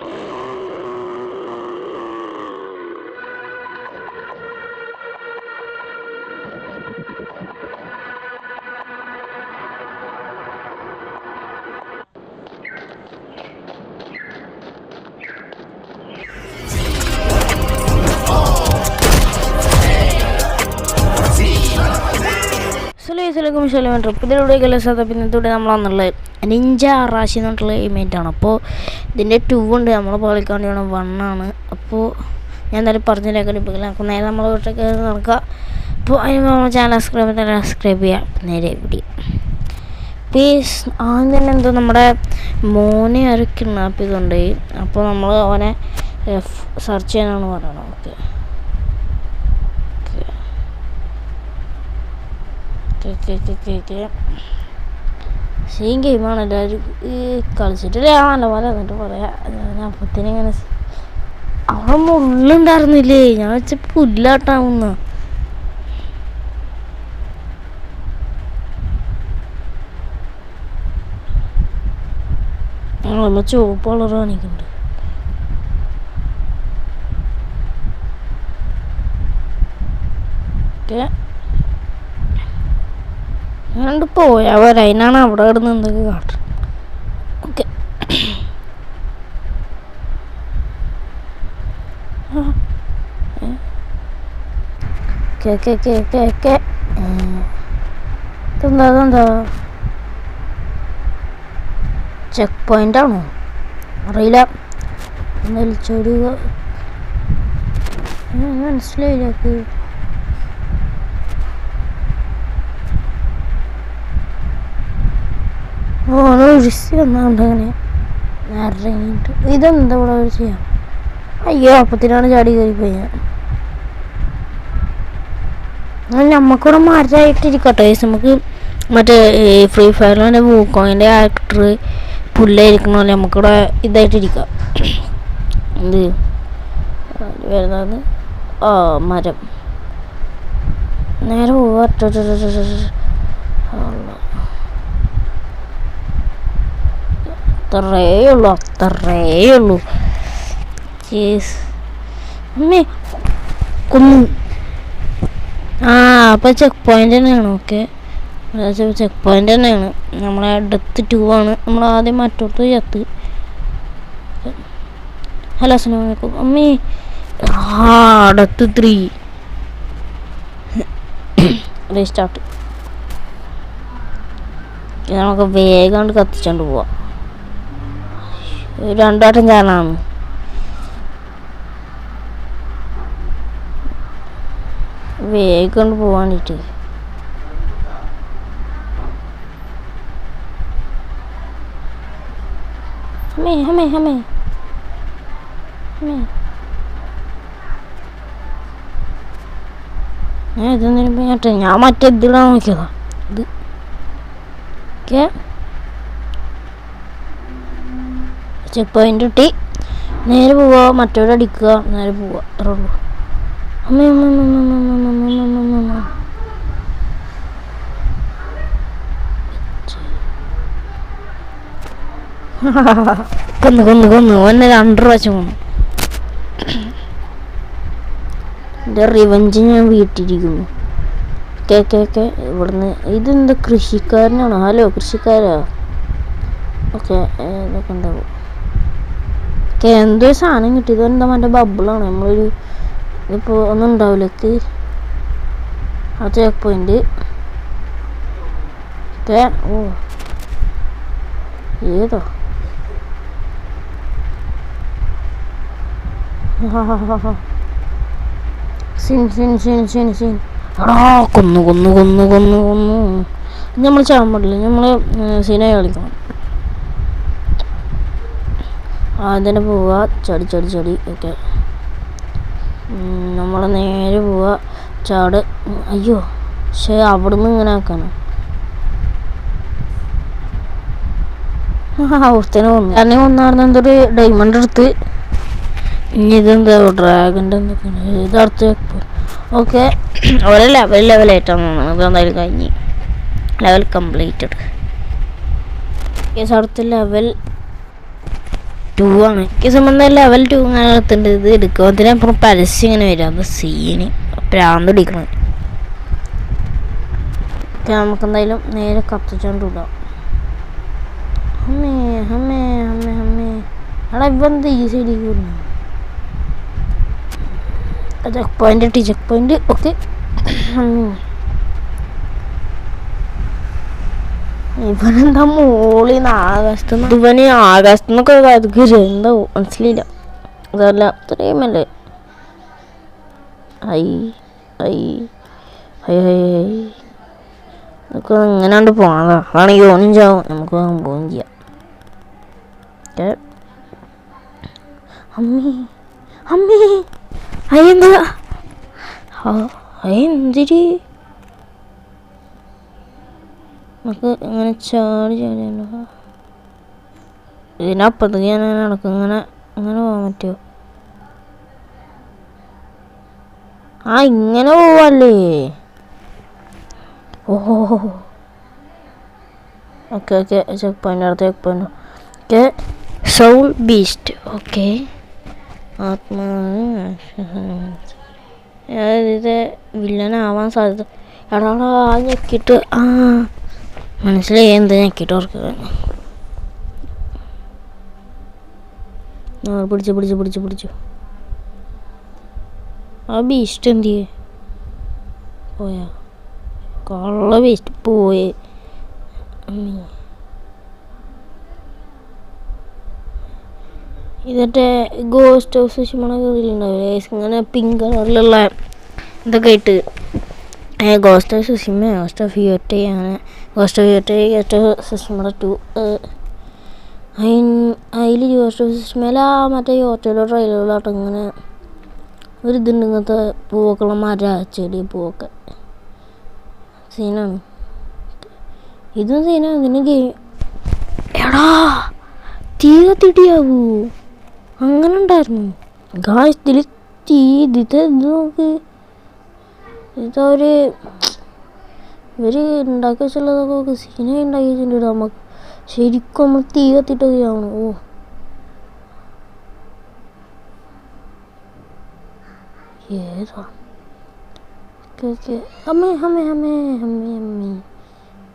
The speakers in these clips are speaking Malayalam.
you അസ്സലാമലൈക്കും ശലം ട്രിപ്പ് ഇതിലൂടെ കലസാത്ത പിന്നത്തൂടെ നമ്മളാന്നുള്ളത് നിഞ്ച ആറാശി എന്ന് പറഞ്ഞിട്ടുള്ള ഇമേറ്റാണ് അപ്പോൾ ഇതിന്റെ ടു ഉണ്ട്. നമ്മളെ പാളിക്കാണ്ടിയാണ് വണ്ണാണ് അപ്പോൾ ഞാൻ എന്തായാലും പറഞ്ഞില്ലേക്കാൻ ഇപ്പോൾ നമുക്ക് നേരെ നമ്മൾ വീട്ടിലേക്ക് നടക്കുക അപ്പോൾ അതിന് നമ്മൾ ചാനൽ സബ്സ്ക്രൈബ് ചെയ്താൽ സബ്സ്ക്രൈബ് ചെയ്യുക നേരെ ഇവിടെ. പീസ് ആദ്യം തന്നെ എന്തോ നമ്മുടെ മോനെ ഒരു കിഡ്നാപ്പ് ചെയ്തുകൊണ്ട് അപ്പോൾ നമ്മൾ അവനെ സെർച്ച് ചെയ്യാനാണ് പറയുന്നത് ഓക്കെ. സെയിം ഗെയിമാണ് എല്ലാവരും കളിച്ചിട്ടില്ല? നല്ല പോലെ എന്നിട്ട് പറയാം ഞാൻ അപ്പത്തിന് ഇങ്ങനെ അവിടെ മുള്ളുണ്ടായിരുന്നില്ലേ ഞാൻ വെച്ച പുല്ലാട്ടാവുന്ന നമ്മ ചുവപ്പ് കളർ കാണിക്കുന്നുണ്ട്. ഓക്കെ. ഞാണ്ട് പോയാ പോരാ. അതിനാണ് അവിടെ കിടന്ന് എന്തൊക്കെ കാട്ടുന്നത് ഓക്കെ. കേക്കെ കേക്കെ കേ ഇതെന്താ ഇതെന്താ? ചെക്ക് പോയിന്റ് ആണോ? അറിയില്ല. വലിച്ചൊരു മനസ്സിലായില്ല. ഓരോ ഒഴിച്ച് വന്നുകൊണ്ട് അങ്ങനെ ഇറങ്ങിയിട്ട് ഇതെന്താ ഇവിടെ ഒരു ചെയ്യാം? അയ്യോ അപ്പത്തിനാണ് ചാടി കയറിപ്പോയി ഞാൻ. നമുക്കിവിടെ മാറ്റായിട്ടിരിക്കട്ടെ. നമുക്ക് മറ്റേ ഫ്രീ ഫയറിലെ വൂക്കോയിന്റെ ആക്ടർ പുല്ലായിരിക്കണ പോലെ നമുക്കിവിടെ ഇതായിട്ടിരിക്കാം. എന്ത്? വരുന്നത് ആ മരം. നേരെ പോവാ. അത്രേ ഉള്ളൂ അത്രേ ഉള്ളൂ. അമ്മേ കൊന്നു. ആ അപ്പോൾ ചെക്ക് പോയിന്റ് തന്നെയാണ് ഓക്കെ ചെക്ക് പോയിന്റ് തന്നെയാണ്. നമ്മളെ ഡെത്ത് ടു ആണ്. നമ്മൾ ആദ്യം മറ്റോടത്ത് ചത്ത്. ഹലോ അസ്സലാമു അലൈക്കും. അമ്മേ ആ ഡെത്ത് ത്രീ റീസ്റ്റാർട്ട് നമുക്ക് വേഗം കത്തിച്ചോണ്ട് പോവാം. രണ്ടാട്ടം ചാണാണ് വേഗം പോവാണ്ടിട്ട് അമ്മേ അമ്മേ അമ്മേ. ഞാൻ ഇതൊന്നും ഞാൻ മറ്റേ ഇതിലാണ് നോക്കിയതാ. ഇത്. ഓക്കെ ചെക്ക് പോയിന്റ് കിട്ടി നേരെ പോവാ മറ്റവിടെ അടിക്കുക നേരെ പോവാ അത്രേ ഉള്ളൂ കൊന്നു കൊന്നു കൊന്നു ഓന്നെ രണ്ടു പ്രാവശ്യം കൊന്നു എന്റെ റിവഞ്ച് ഞാൻ വീട്ടിരിക്കുന്നു കേ കേ ഇവിടുന്ന് ഇതെന്താ കൃഷിക്കാരനാണോ ഹലോ കൃഷിക്കാരാ ഓക്കെ ഇതൊക്കെ ഉണ്ടാവും എന്തോ സാധനം കിട്ടിയത് എന്താ മറ്റേ ബബിളാണ് നമ്മളൊരു ഇപ്പോൾ ഒന്നും ഉണ്ടാവില്ല ആ ചെക്ക് പോയിന്റ് ഓ. ഏതോ? കൊന്നു കൊന്നു കൊന്നു കൊന്നു കൊന്നു. നമ്മൾ ചാൻ പാടില്ല. നമ്മൾ സിനിമ കളിക്കണം. അതിന് പോവുക. ചടി ചടി ചടി ഓക്കെ നമ്മൾ നേരെ പോവുക. ചാട്. അയ്യോ പക്ഷേ അവിടുന്ന് ഇങ്ങനെ ആക്കാണ് അവിടുത്തേനെ വന്നു. എന്നെ കൊന്നാർന്ന് എന്തൊരു ഡയമണ്ട് എടുത്ത്. ഇനി ഇതെന്താ ഡ്രാഗന്റെ എന്തൊക്കെയാണ്? ഇത് അടുത്ത് ഓക്കെ. ഓരോ ലെവൽ ലെവലായിട്ടാണ് ഇത് എന്തായാലും കഴിഞ്ഞ്. ലെവൽ കംപ്ലീറ്റഡ് അടുത്ത ലെവൽ ടു ആണ്. എനിക്ക് സംബന്ധം ലെവൽ ടു അങ്ങനെ എത്തുന്നുണ്ട് ഇത് എടുക്കുമ്പോഴത്തേനും അതിനപ്പുറം പരസ്യം ഇങ്ങനെ വരും. അത് സീന് പ്രാന്ത് പിടിക്കണം. നമുക്ക് എന്തായാലും നേരെ കത്തിച്ചോണ്ട് വിടാം അമ്മേ അമ്മേ അമ്മേ അമ്മേ എടാ ഇവന്ത് ഈ check point check point okay ഇവനെന്താ മോളിന്ന് ആകാശത്ത് ഇവന് ആകാശത്ത് നിന്നൊക്കെ അതൊക്കെ എന്താ മനസ്സിലില്ല. അതല്ല അത്രയും അല്ലേ? ഐ ഐ ഐ ഐ ഐ നമുക്ക് ഇങ്ങനാണ്ട് പോണതാ അതാണെങ്കിൽ ഓനും ചാവും. നമുക്ക് പോവുകയും ചെയ്യാം. അമ്മി അമ്മേ. അയ്യെന്താ? അയ്യെന്തിരി? നമുക്ക് ഇങ്ങനെ ചാടി ചാടിയല്ലോ ഇതിനപ്പുറത്തേക്ക് ഞാൻ നടക്കും. ഇങ്ങനെ ഇങ്ങനെ പോകാൻ പറ്റുമോ? ആ ഇങ്ങനെ പോവല്ലേ? ഓഹോ ഓക്കെ ഓക്കെ. ചെക്ക് പോയിന്റ് അടുത്ത checkpoint okay. Soul beast okay. ആത്മാവ് ഇത് വില്ലനാവാൻ സാധ്യത. എടാ ആ ഞെക്കിയിട്ട് ആ. മനസ്സിലായി എന്ത് ഞാൻ ഓർക്കുക പിടിച്ചു പിടിച്ചു പിടിച്ചു പിടിച്ചു. ആ ബീസ്റ്റ് എന്ത് ചെയ്യേ? പോയാ? കള്ള ബീസ്റ്റ് പോയേ. ഇതൊക്കെ ഗോസ്റ്റ് ഹൗസ് ഇതിലുണ്ടാവില്ലേ ഇങ്ങനെ പിങ്ക് കളറിലുള്ള ഇതൊക്കെ ഇട്ട്. ഗോസ്റ്റ് ഹൗസ് സിമ ഗോസ്റ്റ് ഓഫ് യുട്ടെ അങ്ങനെ system ghost of Tsushima two അതിൽ ഗോസ്റ്റ് ഓഫ് സുഷിമയില മറ്റേ യോട്ടയിലോ ട്രെയിലറിലോട്ട് ഇങ്ങനെ ഒരു ഇതുണ്ട് ഇങ്ങനത്തെ പൂവൊക്കെയുള്ള മര ചെടി പൂവൊക്കെ. സീനാണ്. ഇതും സീനാണ് ഇതിന് ഗെയിം എടാ തീ കത്തിട്ടിയാവൂ അങ്ങനെ ഉണ്ടായിരുന്നു. ഗായത്തിൽ തീ ഇത് നോക്ക്. ഇതവര് ഇവർ ഉണ്ടാക്കി വെച്ചുള്ളതൊക്കെ സീനായി ഉണ്ടാക്കി വെച്ചിട്ടുണ്ട് നമുക്ക് ശരിക്കും നമ്മൾ തീ കത്തിട്ടൊക്കെ ഓ. ഏതാ? ഓക്കെ അമ്മേ അമ്മേ അമ്മേ അമ്മേ.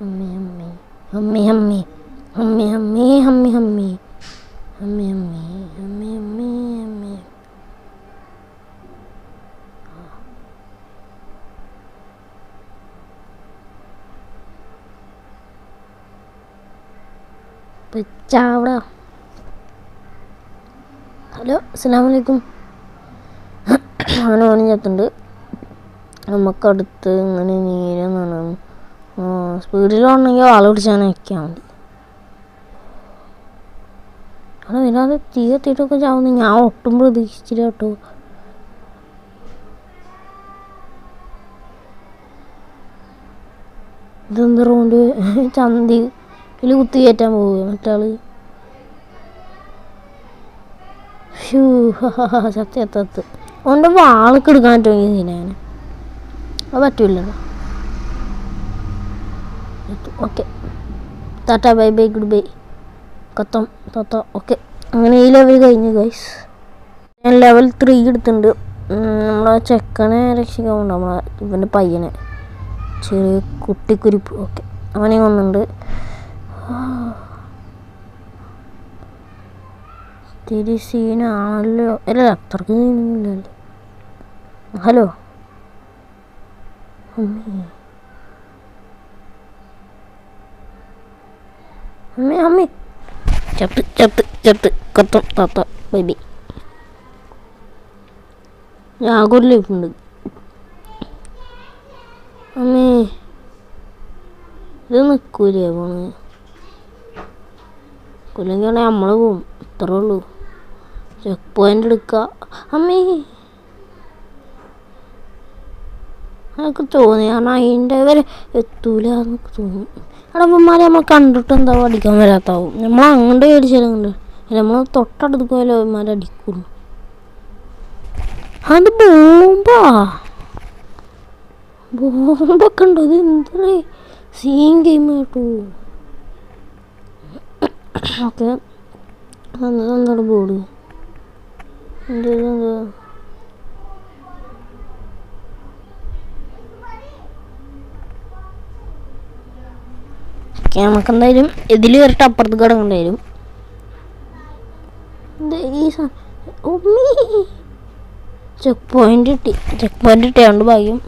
അമ്മേ അമ്മേ. അമ്മേ അമ്മേ. അമ്മേ അമ്മേ അമ്മേ അമ്മേ. അമ്മേ അമ്മേ അമ്മേ അമ്മേ ചാവട ഹലോ അസ്സാം വലൈക്കും അങ്ങനെ ഓനും ചത്തുണ്ട്. നമുക്കടുത്ത് ഇങ്ങനെ നേരെ നടന്നു. സ്പീഡിൽ സ്പീഡിലാണെങ്കിൽ ആളെ പിടിച്ചാൽ വയ്ക്കാൻ മതി. അവിടെ വരാതെ തീ കത്തിയിട്ടൊക്കെ ചാവുന്നു. ഞാൻ ഒട്ടും പ്രതീക്ഷിച്ചില്ല കേട്ടോ. ഇതെന്താ റോണ്ട്? ചന്തി. ഇതിൽ കുത്തി കയറ്റാൻ പോവുക മറ്റാൾ. ഷൂ സത്യ തത്ത് ഓന്റെ വാളൊക്കെ എടുക്കാൻ തുടങ്ങി ഞാൻ അത് പറ്റൂലോ okay. Tata bye bye good bye. കത്തം തത്ത ഓക്കെ. അങ്ങനെ ഈ ലെവൽ കഴിഞ്ഞു ഗൈസ് ഞാൻ ലെവൽ ത്രീ എടുത്തിട്ടുണ്ട്. നമ്മളെ ചെക്കനെ രക്ഷിക്കാൻ വേണ്ട നമ്മളെ ഇവന്റെ പയ്യനെ. ചെറിയ കുട്ടിക്കുരിപ്പ് ഓക്കെ. അവനെ കൊന്നുണ്ട്. തിരി സീനാണല്ലോ. അല്ല അത്രയ്ക്ക് സീനൊന്നുമില്ലല്ലോ. ഹലോ? അമ്മേ. അമ്മേ അമ്മേ. ചത്ത് ചത്ത് ചത്ത്. കത്തം താത്ത ബേബി. ഞാൻ ലൈഫുണ്ട് അമ്മേ. ഇത് നിൽക്കൂലേ പോണ് കൊല്ലെങ്കിൽ നമ്മൾ പോവും. ഇത്രേ ഉള്ളൂ. ചെക്ക് പോയിന്റ് എടുക്കുക അമ്മേ. എനിക്ക് തോന്നി. കാരണം അതിന്റെ വരെ എത്തൂല എന്നൊക്കെ തോന്നി. അവിടെ നമ്മൾ കണ്ടിട്ട് എന്താ അടിക്കാൻ വരാത്താവും. നമ്മൾ അങ്ങോട്ട് മേടിച്ചാലും കണ്ട് നമ്മൾ തൊട്ടടുത്ത് പോയാലും അവന്മാരെ അടിക്കുള്ളൂ. അത് ബോംബാ. ബോംബൊക്കെ ഉണ്ടോ? ഇത് എന്തൊരു സീൻ ഗെയിം കേട്ടോ ഓക്കെ. എന്താണ് ബോർഡ്? എന്താ എന്താ? ഓക്കെ നമുക്ക് എന്തായാലും ഇതിൽ കയറിട്ട് അപ്പുറത്ത് കിടക്കേണ്ടി വരും. ഇത് ചെക്ക് പോയിന്റ് കിട്ടി ചെക്ക് പോയിന്റ് കിട്ടിയാണ്ട് ഭാഗ്യം.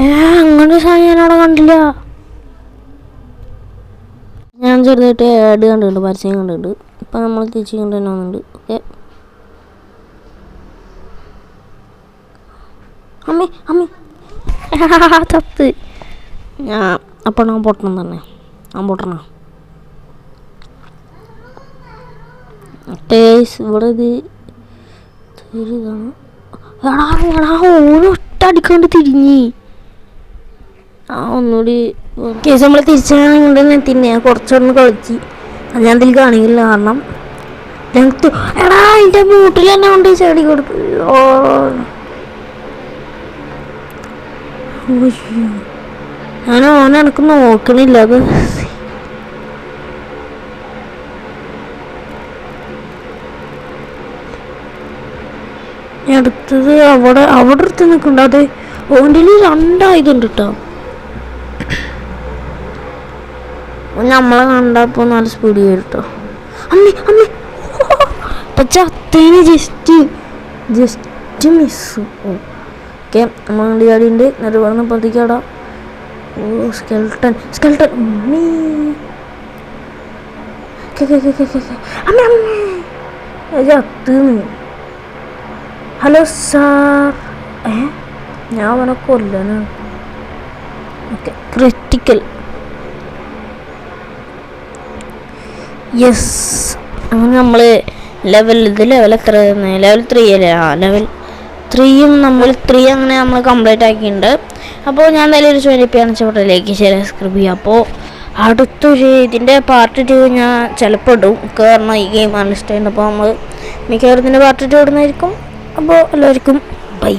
ഏ അങ്ങനെ സാധനം ഞാൻ അവിടെ കണ്ടില്ല. ഞാൻ ചെറുതായിട്ട് ആഡ് കണ്ടിട്ടുണ്ട് പരസ്യം കണ്ടിട്ടുണ്ട്. ഇപ്പം നമ്മൾ തിരിച്ച് കൊണ്ട് തന്നെ വന്നിട്ടുണ്ട്. ഓക്കെ. അമ്മേ അമ്മേ. തത്ത്. ഞാൻ അപ്പോൾ ഞാൻ പൊട്ടണം തന്നെ. ഞാൻ പൊട്ടണം. ടേസ് ഇവിടെ ഇത് ഇതാണ്. എടാ എടാ ഓരൊട്ടടിക്കാണ്ട് തിരിഞ്ഞ്. ആ ഒന്നുകൂടി കേസ് നമ്മൾ തിരിച്ചാണെങ്കിൽ തിന്നെ ഞാൻ കുറച്ചൊന്ന് കളിച്ച്. അത് ഞാൻ ഇതിൽ കാണിക്കില്ല കാരണം ഞങ്ങൾക്ക് എടാ എന്റെ മൂട്ടിൽ തന്നെ കൊണ്ട് ചാടി കൊടുത്തു ഓ. ഞാൻ ഓനെ എനിക്ക് നോക്കണില്ല അത്. അടുത്തത് അവിടെ അവിടെ അടുത്ത് നിൽക്കണ്ട. അത് ഓന്റെ രണ്ടായതുണ്ട് കേട്ടോ നമ്മളെ കണ്ടപ്പോൾ നല്ല സ്പീഡ് കേട്ടോ. അമ്മി അമ്മി. പക്ഷെ അത്തേന് ജസ്റ്റ് ജസ്റ്റ് മിസ് ഓക്കെ നമ്മൾ വണ്ടി ചാടിയുണ്ട് എന്നിട്ട് നിന്ന് പ്രതിക്കാടാ ഓ സ്കെൽട്ടൻ സ്കെൽട്ടൻ അമ്മീ. അമ്മേ അമ്മേ. Hello sir. ഏ? ഞാൻ അവനെ കൊല്ലനാണ് ഓക്കെ ക്രിറ്റിക്കൽ യെസ് അങ്ങനെ നമ്മൾ ലെവൽ ഇത് ലെവൽ എത്ര ലെവൽ ത്രീ അല്ലേ? ആ ലെവൽ ത്രീയും നമ്മൾ ത്രീ അങ്ങനെ നമ്മൾ കംപ്ലീറ്റ് ആക്കിയിട്ടുണ്ട്. അപ്പോൾ ഞാൻ എന്തായാലും ഒരു ചോദിപ്പാണ് ചോട്ടയിലേക്ക് ശരി സ്ക്രിബ് ചെയ്യാം. അപ്പോൾ അടുത്തൊരു ഇതിന്റെ പാർട്ട് ടു ഞാൻ ചിലപ്പോൾ ഇടും. കാരണം ഈ ഗെയിം ആണ് ഇഷ്ടമുണ്ട് അപ്പോൾ നമ്മൾ മിക്കവാറും ഇതിന്റെ പാർട്ട് ടു ഇടുന്നതായിരിക്കും. അപ്പോൾ എല്ലാവർക്കും ബൈ